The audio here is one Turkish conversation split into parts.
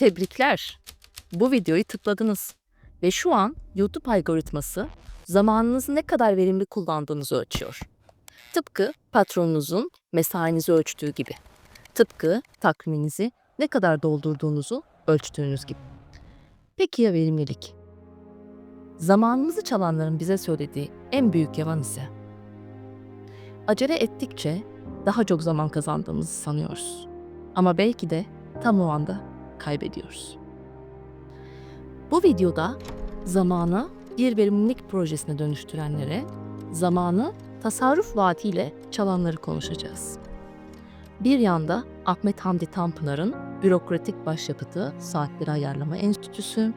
Tebrikler. Bu videoyu tıkladınız. Ve şu an YouTube algoritması zamanınızı ne kadar verimli kullandığınızı ölçüyor. Tıpkı patronunuzun mesainizi ölçtüğü gibi. Tıpkı takviminizi ne kadar doldurduğunuzu ölçtüğünüz gibi. Peki ya verimlilik? Zamanımızı çalanların bize söylediği en büyük yalan ise acele ettikçe daha çok zaman kazandığımızı sanıyoruz. Ama belki de tam o anda kaybediyoruz. Bu videoda zamanı bir verimlilik projesine dönüştürenlere, zamanı tasarruf vaatiyle çalanları konuşacağız. Bir yanda Ahmet Hamdi Tanpınar'ın bürokratik başyapıtı Saatleri Ayarlama Enstitüsü,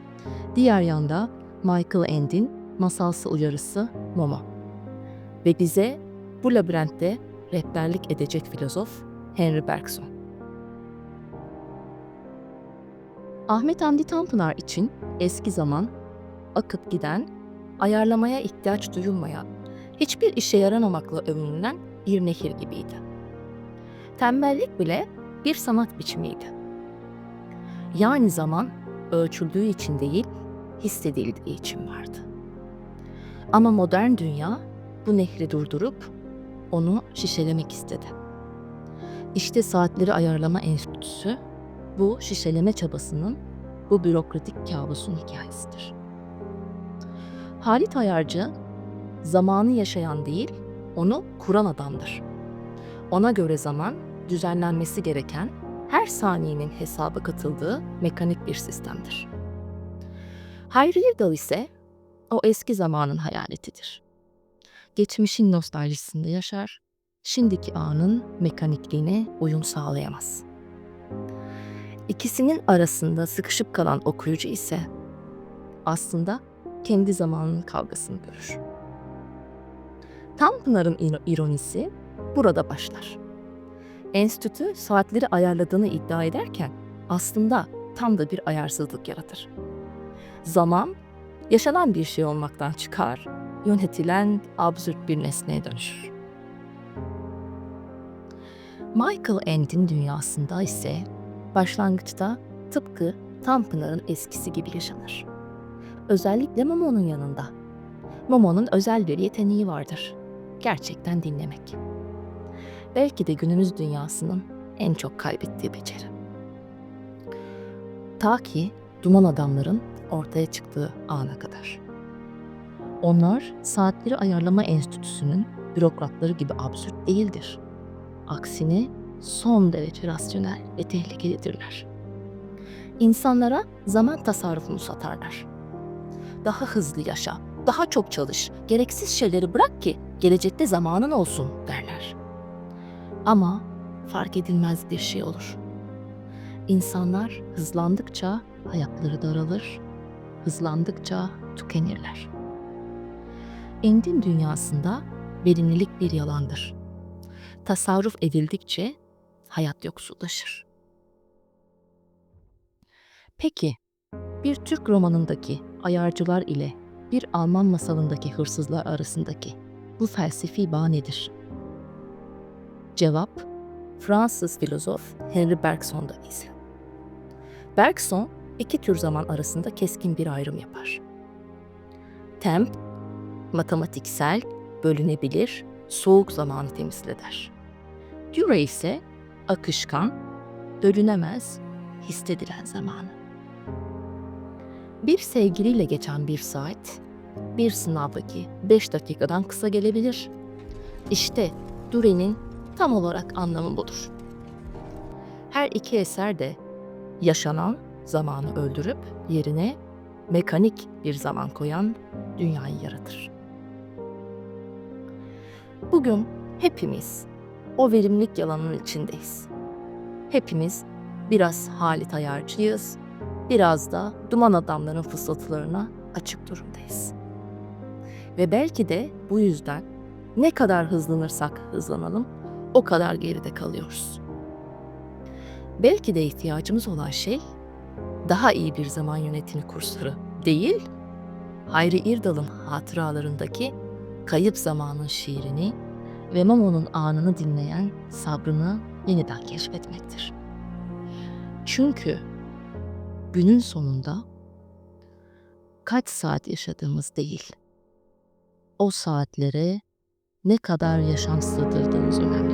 diğer yanda Michael End'in masalsı uyarısı Momo. Ve bize bu labirentte rehberlik edecek filozof Henry Bergson. Ahmet Hamdi Tanpınar için eski zaman, akıp giden, ayarlamaya ihtiyaç duyulmayan, hiçbir işe yaramamakla övünülen bir nehir gibiydi. Tembellik bile bir sanat biçimiydi. Yani zaman ölçüldüğü için değil, hissedildiği için vardı. Ama modern dünya bu nehri durdurup onu şişelemek istedi. İşte saatleri ayarlama enstitüsü bu şişeleme çabasının, bu bürokratik kabusun hikayesidir. Halit Ayarcı, zamanı yaşayan değil, onu kuran adamdır. Ona göre zaman, düzenlenmesi gereken, her saniyenin hesaba katıldığı mekanik bir sistemdir. Hayri Yırdal ise o eski zamanın hayaletidir. Geçmişin nostaljisinde yaşar, şimdiki anın mekanikliğine uyum sağlayamaz. İkisinin arasında sıkışıp kalan okuyucu ise aslında kendi zamanının kavgasını görür. Tanpınar'ın iro- ironisi burada başlar. Enstitü saatleri ayarladığını iddia ederken aslında tam da bir ayarsızlık yaratır. Zaman yaşanan bir şey olmaktan çıkar, yönetilen absürt bir nesneye dönüşür. Michael End'in dünyasında ise başlangıçta tıpkı Tanpınar'ın eskisi gibi yaşanır. Özellikle Momo'nun yanında. Momo'nun özel bir yeteneği vardır. Gerçekten dinlemek. Belki de günümüz dünyasının en çok kaybettiği beceri. Ta ki duman adamların ortaya çıktığı ana kadar. Onlar saatleri ayarlama enstitüsünün bürokratları gibi absürt değildir. Aksine son derece rasyonel ve tehlikelidirler. İnsanlara zaman tasarrufunu satarlar. Daha hızlı yaşa, daha çok çalış, gereksiz şeyleri bırak ki gelecekte zamanın olsun derler. Ama fark edilmez bir şey olur. İnsanlar hızlandıkça hayatları daralır, hızlandıkça tükenirler. Endin dünyasında verimlilik bir yalandır. Tasarruf edildikçe hayat yoksullaşır. Peki, bir Türk romanındaki ayarcılar ile bir Alman masalındaki hırsızlar arasındaki bu felsefi bağ nedir? Cevap, Fransız filozof Henry Bergson'da ise. Bergson, iki tür zaman arasında keskin bir ayrım yapar. Temp, matematiksel, bölünebilir, soğuk zamanı temsil eder. Dure ise akışkan, bölünemez, hissedilen zamanı. Bir sevgiliyle geçen bir saat, bir sınavdaki 5 dakikadan kısa gelebilir. İşte Dure'nin tam olarak anlamı budur. Her iki eser de yaşanan zamanı öldürüp yerine mekanik bir zaman koyan dünyayı yaratır. Bugün hepimiz o verimlilik yalanının içindeyiz. Hepimiz biraz Halit Ayarcıyız, biraz da duman adamların fısıltılarına açık durumdayız. Ve belki de bu yüzden ne kadar hızlanırsak hızlanalım o kadar geride kalıyoruz. Belki de ihtiyacımız olan şey daha iyi bir zaman yönetimi kursları değil, Hayri İrdal'ın hatıralarındaki kayıp zamanın şiirini ve Momo'nun anını dinleyen sabrını yeniden keşfetmektir. Çünkü günün sonunda kaç saat yaşadığımız değil, o saatlere ne kadar yaşam sığdırdığımız önemlidir.